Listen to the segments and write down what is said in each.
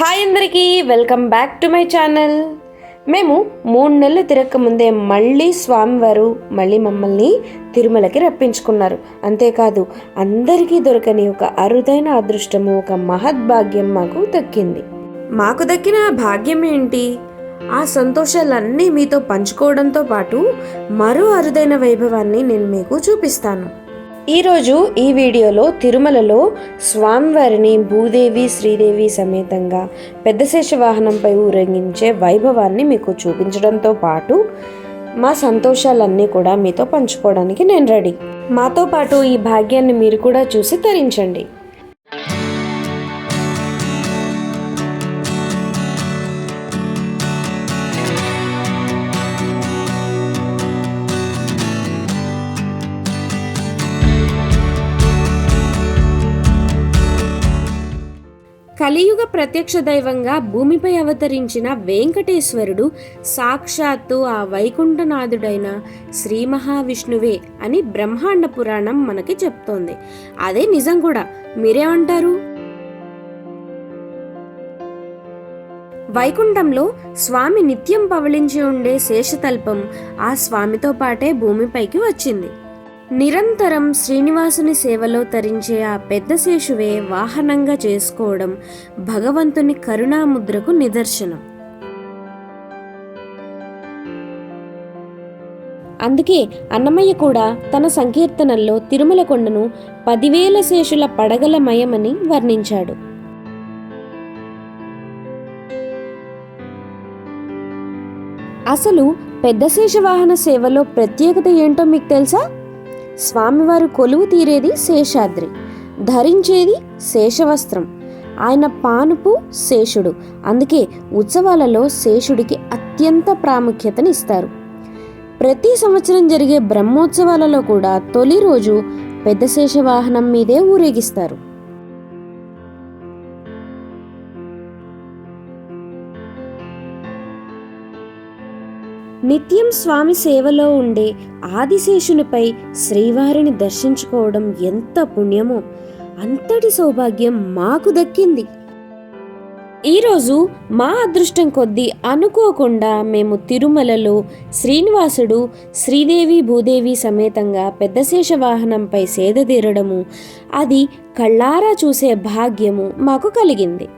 Hi అందరికీ welcome back to my channel. మేము మూడు నెలలు తిరగకముందే మళ్ళీ స్వామివారు మళ్ళీ మమ్మల్ని తిరుమలకి రప్పించుకున్నారు. అంతేకాదు అందరికీ దొరకని ఒక అరుదైన అదృష్టము ఒక మహద్భాగ్యం మాకు దక్కింది. మాకు దక్కిన ఆ భాగ్యం ఏంటి? ఆ సంతోషాలన్నీ మీతో పంచుకోవడంతో పాటు మరో అరుదైన వైభవాన్ని నేను మీకు చూపిస్తాను. ఈరోజు ఈ వీడియోలో తిరుమలలో స్వామివారిని భూదేవి శ్రీదేవి సమేతంగా పెద్దశేష వాహనంపై ఊరేగించే వైభవాన్ని మీకు చూపించడంతో పాటు మా సంతోషాలన్నీ కూడా మీతో పంచుకోవడానికి నేను రెడీ. మాతో పాటు ఈ భాగ్యాన్ని మీరు కూడా చూసి తరించండి. కలియుగ ప్రత్యక్ష దైవంగా భూమిపై అవతరించిన వెంకటేశ్వరుడు సాక్షాత్తు ఆ వైకుంఠనాథుడైన శ్రీ మహావిష్ణువే అని బ్రహ్మాండ పురాణం మనకి చెప్తోంది. అదే నిజం కూడా. మీరేమంటారు? వైకుంఠంలో స్వామి నిత్యం పవళించి ఉండే శేషతల్పం ఆ స్వామితో పాటే భూమిపైకి వచ్చింది. నిరంతరం శ్రీనివాసుని సేవలో తరించే ఆ పెద్ద శేషువే వాహనంగా చేసుకోవడం భగవంతుని కరుణాముద్రకు నిదర్శనం. అందుకే అన్నమయ్య కూడా తన సంకీర్తనల్లో తిరుమల కొండను పదివేల శేషుల పడగలమయమని వర్ణించాడు. అసలు పెద్ద శేషవాహన సేవలో ప్రత్యేకత ఏంటో మీకు తెలుసా? స్వామివారు కొలువు తీరేది శేషాద్రి ధరించేది శేషవస్త్రం. ఆయన పానుపు శేషుడు. అందుకే ఉత్సవాలలో శేషుడికి అత్యంత ప్రాముఖ్యతనిస్తారు. ప్రతి సంవత్సరం జరిగే బ్రహ్మోత్సవాలలో కూడా తొలి రోజు పెద్ద శేషవాహనం మీదే ఊరేగిస్తారు. నిత్యం స్వామి సేవలో ఉండే ఆదిశేషునిపై శ్రీవారిని దర్శించుకోవడం ఎంత పుణ్యమో అంతటి సౌభాగ్యం మాకు దక్కింది. ఈరోజు మా అదృష్టం కొద్దీ అనుకోకుండా మేము తిరుమలలో శ్రీనివాసుడు శ్రీదేవి భూదేవి సమేతంగా పెద్దశేష వాహనంపై సేదతీరడము అది కళ్ళారా చూసే భాగ్యము మాకు కలిగింది.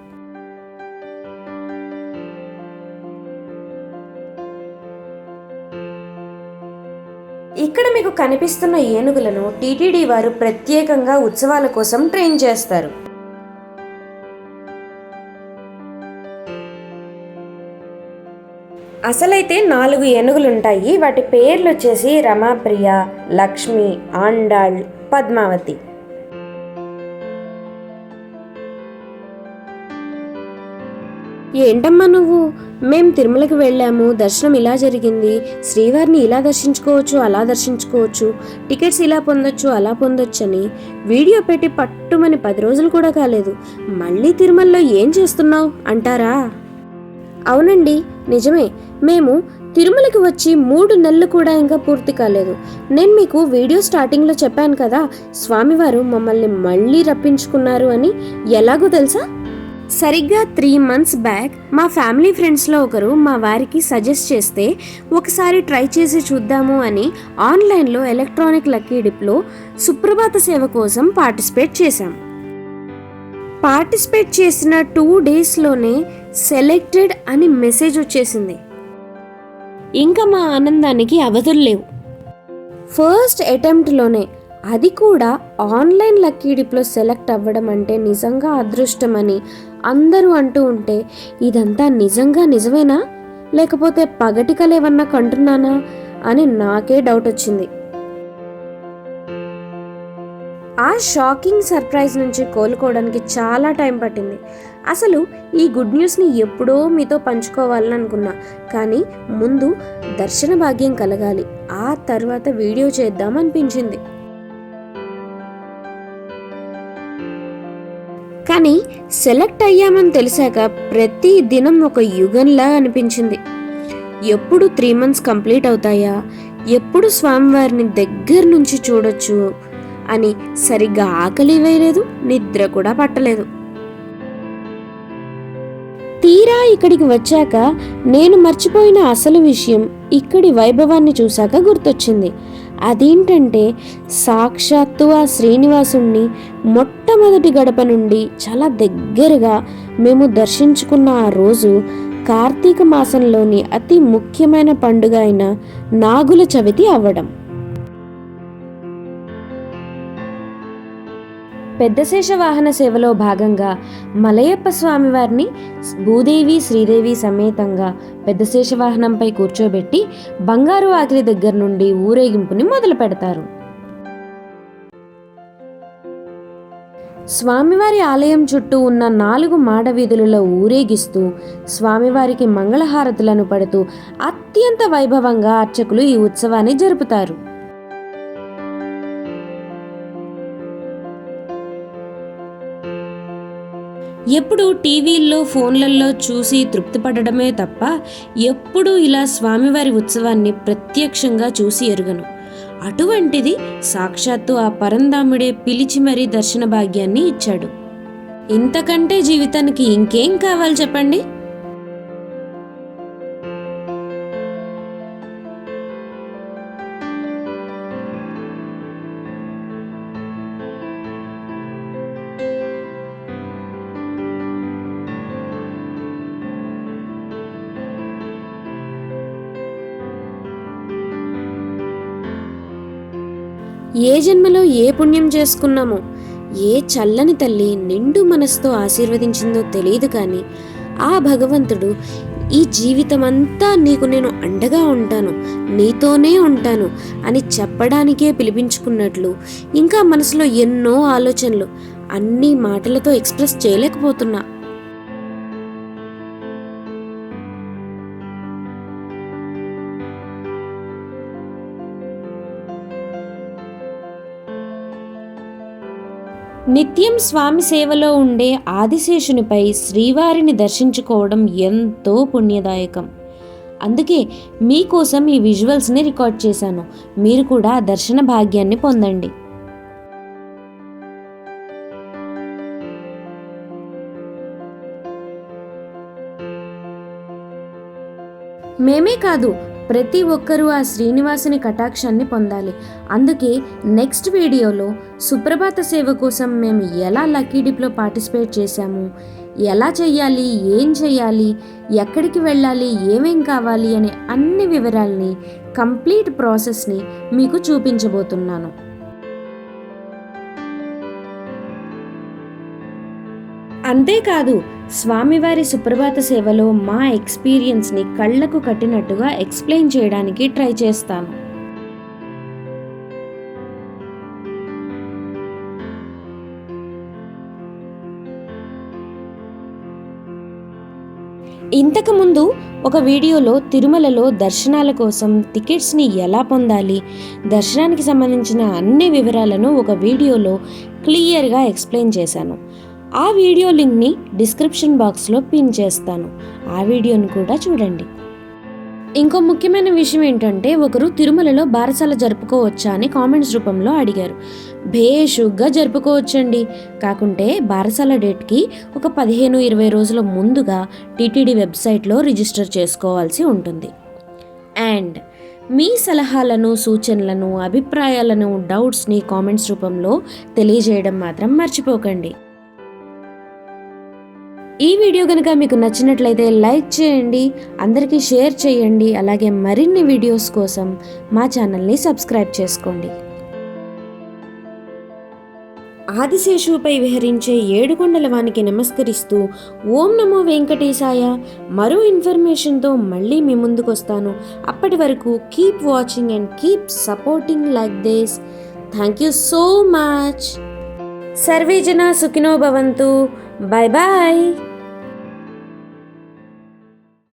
ఇక్కడ కనిపిస్తున్న ఏనుగులను టీటీడీ వారు ప్రత్యేకంగా ఉత్సవాల కోసం ట్రైన్ చేస్తారు. అసలైతే నాలుగు ఏనుగులుంటాయి. వాటి పేర్లు వచ్చేసి రమాప్రియ లక్ష్మి ఆండాళ్ పద్మావతి. ఏంటమ్మా నువ్వు? మేం తిరుమలకి వెళ్ళాము దర్శనం ఇలా జరిగింది. శ్రీవారిని ఇలా దర్శించుకోవచ్చు అలా దర్శించుకోవచ్చు టికెట్స్ ఇలా పొందొచ్చు అలా పొందొచ్చు అని వీడియో పెట్టి పట్టుమని పది రోజులు కూడా కాలేదు. మళ్ళీ తిరుమలలో ఏం చేస్తున్నావు? అంటారా? అవునండి నిజమే. మేము తిరుమలకి వచ్చి మూడు నెలలు కూడా ఇంకా పూర్తి కాలేదు. నేను మీకు వీడియో స్టార్టింగ్లో చెప్పాను కదా స్వామివారు మమ్మల్ని మళ్ళీ రప్పించుకున్నారు అని. ఎలాగో తెలుసా? సరిగ్గా త్రీ మంత్స్ బ్యాక్ మా ఫ్యామిలీ ఫ్రెండ్స్లో ఒకరు మా వారికి సజెస్ట్ చేస్తే ఒకసారి ట్రై చేసి చూద్దాము అని ఆన్లైన్లో ఎలక్ట్రానిక్ లక్కీ డిప్లో సుప్రభాత సేవ కోసం పార్టిసిపేట్ చేశాం. పార్టిసిపేట్ చేసిన టూ డేస్లోనే సెలెక్టెడ్ అని మెసేజ్ వచ్చేసింది. ఇంకా మా ఆనందానికి అవధులు లేవు. ఫస్ట్ అటెంప్ట్లోనే అది కూడా ఆన్లైన్ లక్కీ డిప్లో సెలెక్ట్ అవ్వడం అంటే నిజంగా అదృష్టమని అందరూ అంటూ ఉంటే ఇదంతా నిజంగా నిజమేనా? లేకపోతే పగటికలేవన్నా కంటున్నానా? అని నాకే డౌట్ వచ్చింది. ఆ షాకింగ్ సర్ప్రైజ్ నుంచి కోలుకోవడానికి చాలా టైం పట్టింది. అసలు ఈ గుడ్ న్యూస్ని ఎప్పుడో మీతో పంచుకోవాలని అనుకున్నా కానీ ముందు దర్శన భాగ్యం కలగాలి. ఆ తర్వాత వీడియో చేద్దామనిపించింది. కానీ సెలెక్ట్ అయ్యామని తెలిసాక ప్రతి దినం ఒక యుగంలా అనిపించింది. ఎప్పుడు త్రీ మంత్స్ కంప్లీట్ అవుతాయా? ఎప్పుడు స్వామివారిని దగ్గర నుంచి చూడొచ్చు? అని సరిగ్గా ఆకలి వేయలేదు నిద్ర కూడా పట్టలేదు. తీరా ఇక్కడికి వచ్చాక నేను మర్చిపోయిన అసలు విషయం ఇక్కడి వైభవాన్ని చూశాక గుర్తొచ్చింది. అదేంటంటే సాక్షాత్తు ఆ శ్రీనివాసుణ్ణి మొట్టమొదటి గడప నుండి చాలా దగ్గరగా మేము దర్శించుకున్న ఆ రోజు కార్తీక మాసంలోని అతి ముఖ్యమైన పండుగ అయిన నాగుల చవితి అవ్వడం. పెద్దశేష వాహన సేవలో భాగంగా మలయప్ప స్వామివారిని భూదేవి శ్రీదేవి సమేతంగా పెద్దశేష వాహనంపై కూర్చోబెట్టి బంగారు ఆకిలి దగ్గర నుండి ఊరేగింపుని మొదలు పెడతారు. స్వామివారి ఆలయం చుట్టూ ఉన్న నాలుగు మాడ వీధులలో ఊరేగిస్తూ స్వామివారికి మంగళహారతులను పడుతూ అత్యంత వైభవంగా అర్చకులు ఈ ఉత్సవాన్ని జరుపుతారు. ఎప్పుడు టీవీల్లో ఫోన్లలో చూసి తృప్తి పడడమే తప్ప ఎప్పుడూ ఇలా స్వామివారి ఉత్సవాన్ని ప్రత్యక్షంగా చూసి ఎరుగను. అటువంటిది సాక్షాత్తు ఆ పరందాముడే పిలిచి మరీ దర్శన భాగ్యాన్ని ఇచ్చాడు. ఇంతకంటే జీవితానికి ఇంకేం కావాలి చెప్పండి? ఏ జన్మలో ఏ పుణ్యం చేసుకున్నామో ఏ చల్లని తల్లి నిండు మనసుతో ఆశీర్వదించిందో తెలియదు కానీ ఆ భగవంతుడు ఈ జీవితమంతా నీకు నేను అండగా ఉంటాను నీతోనే ఉంటాను అని చెప్పడానికే పిలిపించుకున్నట్లు ఇంకా మనసులో ఎన్నో ఆలోచనలు అన్ని మాటలతో ఎక్స్ప్రెస్ చేయలేకపోతున్నా. నిత్యం స్వామి సేవలో ఉండే ఆదిశేషునిపై శ్రీవారిని దర్శించుకోవడం ఎంతో పుణ్యదాయకం. అందుకే మీకోసం ఈ విజువల్స్ని రికార్డ్ చేశాను. మీరు కూడా దర్శన భాగ్యాన్ని పొందండి. మేమే కాదు ప్రతి ఒక్కరూ ఆ శ్రీనివాసుని కటాక్షాన్ని పొందాలి. అందుకే నెక్స్ట్ వీడియోలో సుప్రభాత సేవ కోసం మేము ఎలా లక్కీ డిప్లో పార్టిసిపేట్ చేశాము? ఎలా చెయ్యాలి? ఏం చేయాలి ఎక్కడికి వెళ్ళాలి? ఏమేం కావాలి? అనే అన్ని వివరాల్ని కంప్లీట్ ప్రాసెస్ని మీకు చూపించబోతున్నాను. అంతేకాదు స్వామివారి సుప్రభాత సేవలో మా ఎక్స్పీరియన్స్ని కళ్ళకు కట్టినట్టుగా ఎక్స్ప్లెయిన్ చేయడానికి ట్రై చేస్తాను. ఇంతకుముందు ఒక వీడియోలో తిరుమలలో దర్శనాల కోసం టికెట్స్ని ఎలా పొందాలి దర్శనానికి సంబంధించిన అన్ని వివరాలను ఒక వీడియోలో క్లియర్గా ఎక్స్ప్లెయిన్ చేశాను. ఆ వీడియో లింక్ని డిస్క్రిప్షన్ బాక్స్లో పిన్ చేస్తాను. ఆ వీడియోను కూడా చూడండి. ఇంకో ముఖ్యమైన విషయం ఏంటంటే ఒకరు తిరుమలలో బారసాల జరుపుకోవచ్చా అని కామెంట్స్ రూపంలో అడిగారు. భేషుగ్గా జరుపుకోవచ్చండి. కాకుంటే బారసాల డేట్కి ఒక పదిహేను ఇరవై రోజుల ముందుగా టీటీడీ వెబ్సైట్లో రిజిస్టర్ చేసుకోవాల్సి ఉంటుంది. అండ్ మీ సలహాలను సూచనలను అభిప్రాయాలను డౌట్స్ని కామెంట్స్ రూపంలో తెలియజేయడం మాత్రం మర్చిపోకండి. ఈ వీడియో కనుక మీకు నచ్చినట్లయితే లైక్ చేయండి అందరికీ షేర్ చేయండి అలాగే మరిన్ని వీడియోస్ కోసం మా ఛానల్ని సబ్స్క్రైబ్ చేసుకోండి. ఆదిశేషువుపై విహరించే ఏడుకొండల వానికి నమస్కరిస్తూ ఓం నమో వెంకటేశాయ మరో ఇన్ఫర్మేషన్తో మళ్ళీ మీ ముందుకు వస్తాను అప్పటి వరకు keep watching and keep supporting like this thank you so much survey జన సుఖినో భవంతు. Bye bye